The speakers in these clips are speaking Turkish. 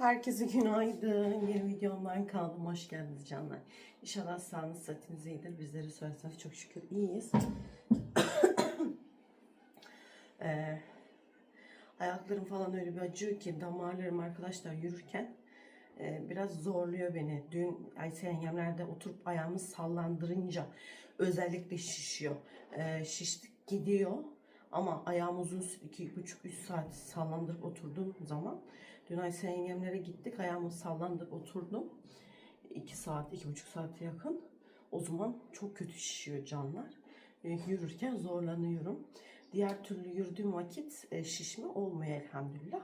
Herkese günaydın. Yeni videomdan kaldım. Hoş geldiniz canlar. İnşallah sağlığınız sıhhatiniz iyidir. Bizleri sorarsanız çok şükür iyiyiz. Ee, ayaklarım falan öyle bir acıyor ki damarlarım arkadaşlar yürürken e, biraz zorluyor beni. Dün Ayşe yengemlerde oturup ayağımı sallandırınca özellikle şişiyor. Ee, şişlik gidiyor ama ayağım uzun süre 2,5-3 saat sallandırıp oturduğum zaman dün Ayşe yengemlere gittik ayağımı sallandırıp oturdum. 2 saat, 2,5 saate yakın. O zaman çok kötü şişiyor canlar. E, yürürken zorlanıyorum. Diğer türlü yürüdüğüm vakit e, şişme olmuyor elhamdülillah.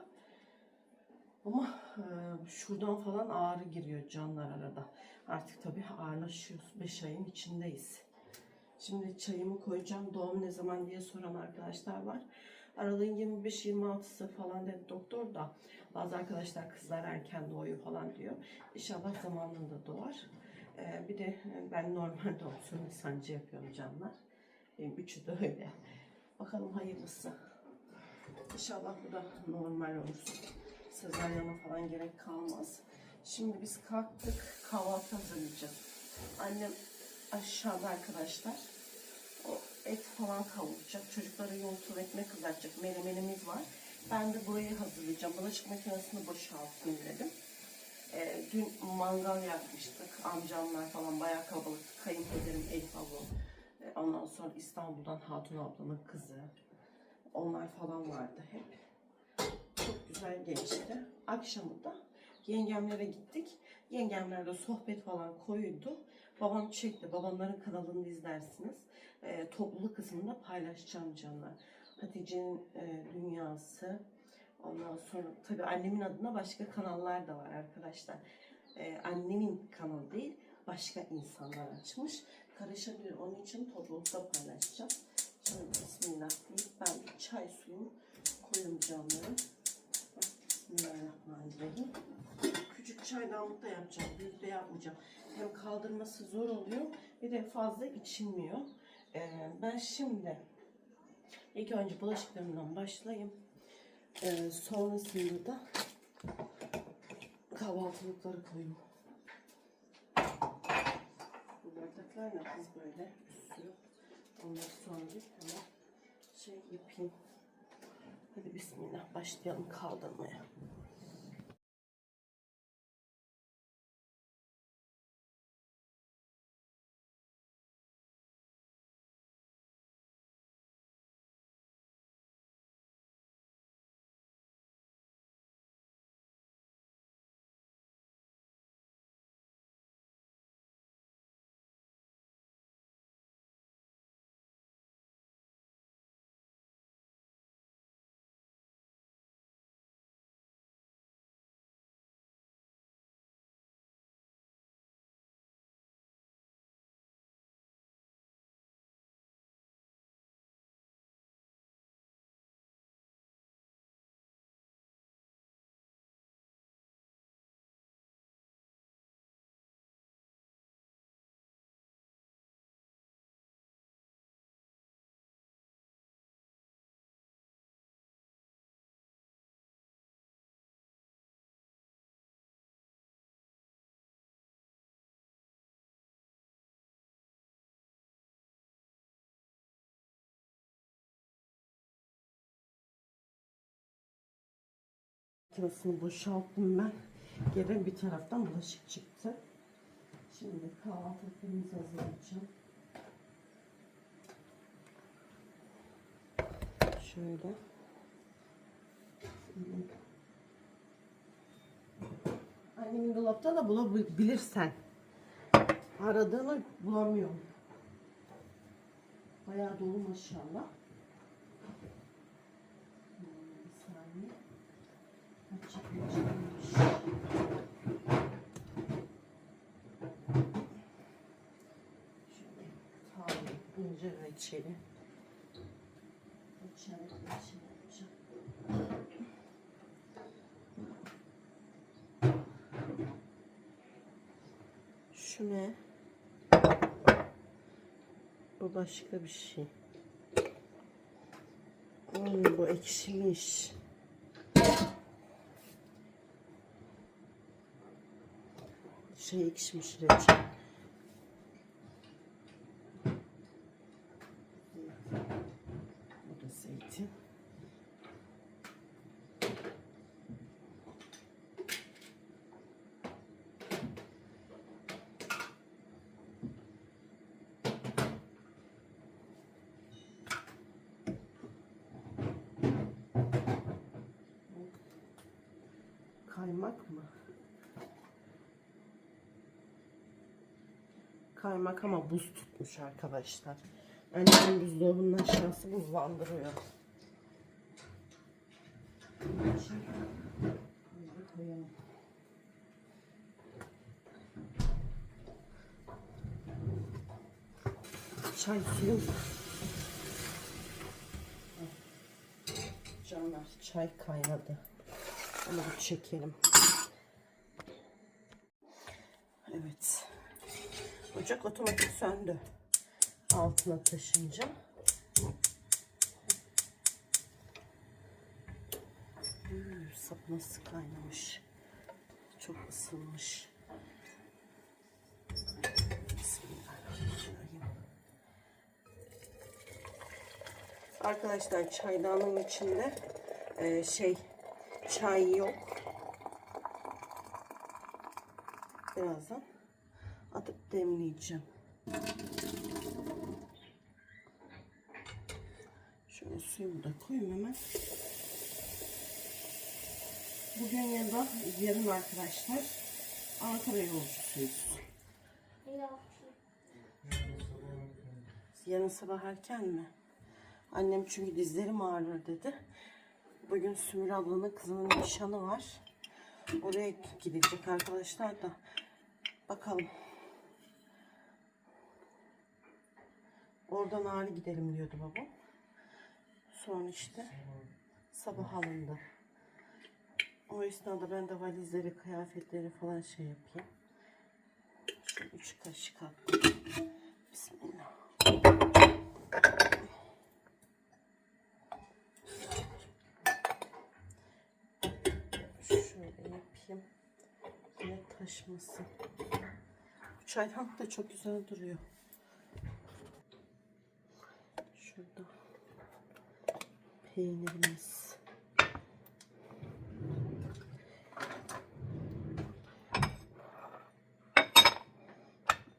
Ama e, şuradan falan ağrı giriyor canlar arada. Artık tabii ağırlaşıyoruz. 5 ayın içindeyiz. Şimdi çayımı koyacağım. Doğum ne zaman diye soran arkadaşlar var. Aralığın 25-26'sı falan dedi doktor da. Bazı arkadaşlar kızlar erken doğuyor falan diyor. İnşallah zamanında doğar. Ee, bir de ben normal doğum sancı yapıyorum canlar. Benim üçü de öyle. Bakalım hayırlısı. İnşallah bu da normal olur. Sezaryana falan gerek kalmaz. Şimdi biz kalktık. Kahvaltı hazırlayacağız. Annem aşağıda arkadaşlar. Et falan kavuracak. Çocuklara yoğurtlu ekmek kızartacak. Menemenimiz var. Ben de burayı hazırlayacağım. Bulaşık makinesini boşaltayım dedim. Ee, dün mangal yapmıştık. Amcamlar falan bayağı kalabalıktı. Kayınpederim Elif ablam. Ee, ondan sonra İstanbul'dan Hatun ablanın kızı. Onlar falan vardı hep. Çok güzel geçti. Akşamı da yengemlere gittik. Yengemlerle sohbet falan koydu. Babam çekti. Babamların kanalını izlersiniz. Ee, topluluk kısmında paylaşacağım canlar. Hatice'nin e, dünyası. Ondan sonra tabii annemin adına başka kanallar da var arkadaşlar. Ee, annemin kanalı değil, başka insanlar açmış. Karışabilir. Onun için toplulukta paylaşacağım. Şimdi Bismillah deyip ben bir çay suyumu koyayım canlarım. Bismillahirrahmanirrahim. Küçük çaydanlık da yapacağım. Büyük de yapmayacağım. Hem kaldırması zor oluyor. Bir de fazla içilmiyor. Ee, ben şimdi ilk önce bulaşıklarımdan başlayayım. Ee, sonrasında da kahvaltılıkları koyayım. Bu bardaklar ne kız böyle sürü. Onları sonra bir hemen şey yapayım. Hadi bismillah başlayalım kaldırmaya. Makinesini boşalttım ben. Geri bir taraftan bulaşık çıktı. Şimdi kahvaltılıklarımızı hazırlayacağım. Şöyle. Annemin dolapta da bulabilirsen. Aradığını bulamıyorum. Bayağı dolu maşallah. İnce reçeli. Reçel reçel yapacağım. Şu ne? Bu başka bir şey. Ay bu ekşimiş. Şey ekşimiş reçel. Bu da zeytin. Kaymak mı? Kaymak ama buz tutmuş arkadaşlar. Annemin buzdolabının aşağısı buzlandırıyor. Çay suyu. Canlar çay kaynadı. Onu bir çekelim. Evet. Ocak otomatik söndü. Altına taşınca. Hmm, sap nasıl kaynamış. Çok ısınmış. Arkadaşlar çaydanlığın içinde e, şey çay yok. Birazdan atıp demleyeceğim. Şöyle suyumu da koyayım hemen. Bugün ya da yarın arkadaşlar Ankara yolcusuyuz. Yarın sabah erken mi? Annem çünkü dizlerim ağrır dedi. Bugün Sümür ablanın kızının nişanı var. Oraya gidecek arkadaşlar da. Bakalım. Oradan ağrı gidelim diyordu babam. Sonra işte sabah alındı. O esnada ben de valizleri, kıyafetleri falan şey yapayım. Şöyle üç kaşık attım. Bismillah. Şöyle yapayım. Yine taşmasın. Bu çaydanlık da çok güzel duruyor. Şurada peynirimiz.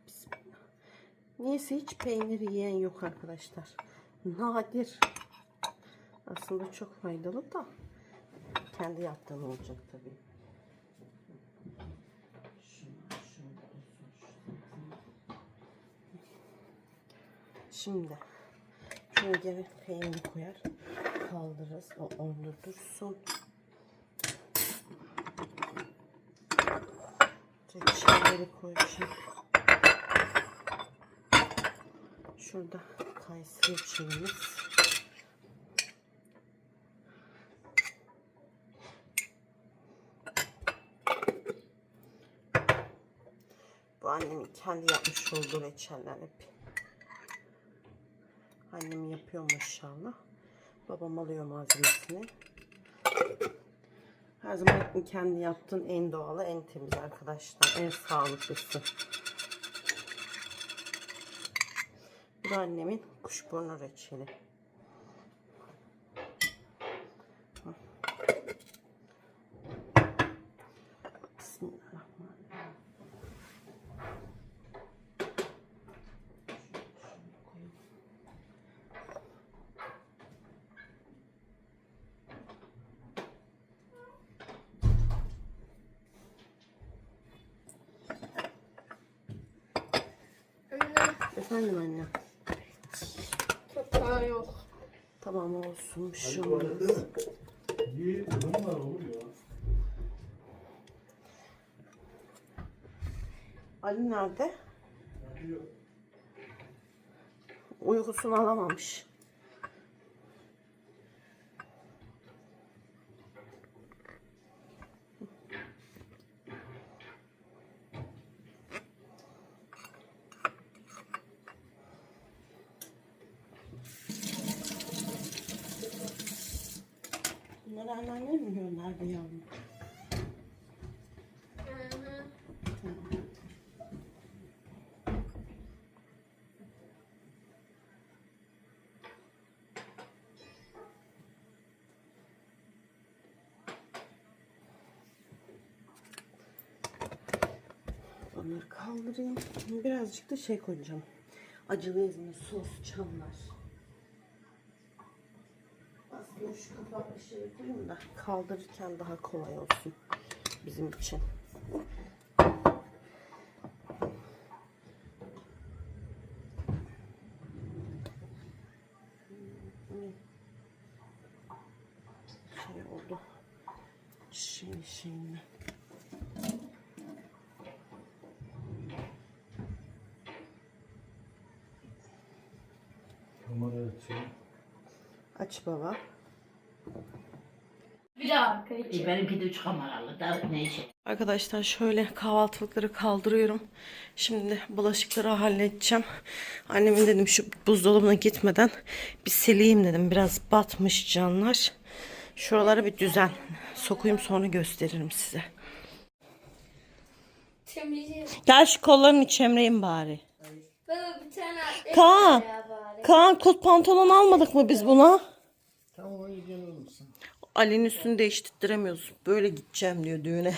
Bismillah. Hiç peynir yiyen yok arkadaşlar. Nadir. Aslında çok faydalı da. Kendi yaptığın olacak tabii. Olsun. Şimdi geri peynir koyar. Kaldırırız. O onda dursun. Reçelleri koyacağım. Şurada kayısı reçelimiz. Bu annemin kendi yapmış olduğu reçeller hep. Annem yapıyor maşallah. Babam alıyor malzemesini. Her zaman kendi yaptığın en doğalı, en temiz arkadaşlar. En sağlıklısı. Bu da annemin kuşburnu reçeli. Efendim anne. toprağı yok. Tamam olsun. Bir şey olmaz. Bunlar olur ya. Ali nerede? Uykusunu alamamış. Zararlanır mı yollarda yavrum? Bunları kaldırayım. Birazcık da şey koyacağım. Acılı ezme, sos, çamlar. Aslında şu kapaklı şeyi koyayım da kaldırırken daha kolay olsun bizim için. Şey oldu. Şey şeyini. Kamera açıyor. Aç baba. Bir de arka içi. E, benimki de üç kameralı da neyse. Arkadaşlar şöyle kahvaltılıkları kaldırıyorum. Şimdi bulaşıkları halledeceğim. Annemin dedim şu buzdolabına gitmeden bir sileyim dedim. Biraz batmış canlar. Şuralara bir düzen sokayım sonra gösteririm size. Temizliği. Gel şu kollarını çemreyim bari. Baba bir tane atlet Kaan. var ya bari. Kaan kot pantolon almadık mı biz buna? Tamam o yüzden olursun. Ali'nin üstünü değiştiremiyoruz. Böyle gideceğim diyor düğüne.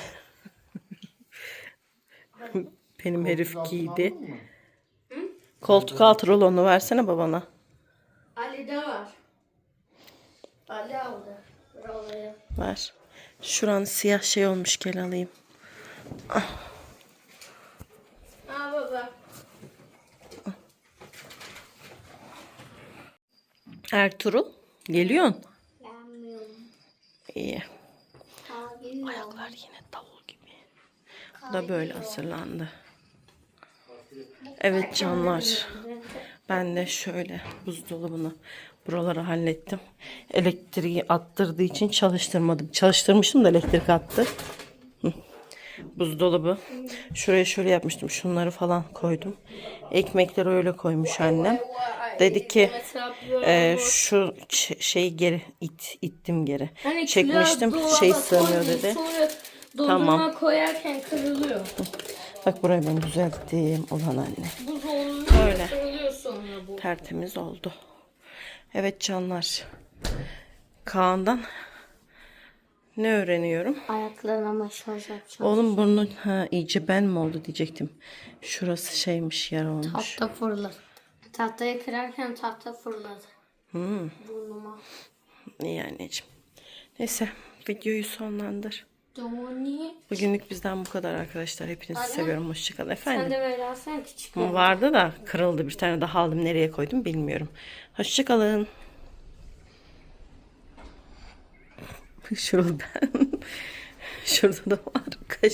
Benim herif giydi. Koltuk altı rolonu versene babana. Ali'de var. Ali aldı. Buraları. Ver. Şuran siyah şey olmuş gel alayım. Ha baba. Ertuğrul geliyorsun. Gelmiyorum. İyi. Ayaklar yine davul gibi. Bu da böyle hazırlandı. Evet canlar. Ben de şöyle buzdolabını buraları hallettim. Elektriği attırdığı için çalıştırmadım. Çalıştırmıştım da elektrik attı. Buzdolabı. Şuraya şöyle yapmıştım. Şunları falan koydum. Ekmekleri öyle koymuş annem. Dedi ki e, şu şeyi geri it, ittim geri. Hani Çekmiştim şey sığmıyor dedi. Tamam. koyarken kırılıyor. Bak burayı ben düzelttim ulan anne. Buz oluyor. Öyle. Kırılıyor sonra bu. Tertemiz oldu. Evet canlar. Kaan'dan ne öğreniyorum? Ayaklarına masaj yapacağım. Oğlum burnun ha iyice ben mi oldu diyecektim. Şurası şeymiş yara olmuş. Tahta fırladı. Tahtayı kırarken tahta fırladı. Hmm, Burnuma. iyi anneciğim. Neyse videoyu sonlandır. Doni. Bugünlük bizden bu kadar arkadaşlar. Hepinizi Anne, seviyorum. Hoşçakalın Sen efendim. de böyle alsana küçük. Vardı da kırıldı. Bir tane daha aldım. Nereye koydum bilmiyorum. Hoşçakalın. Şurada Şurada da var. Kaş.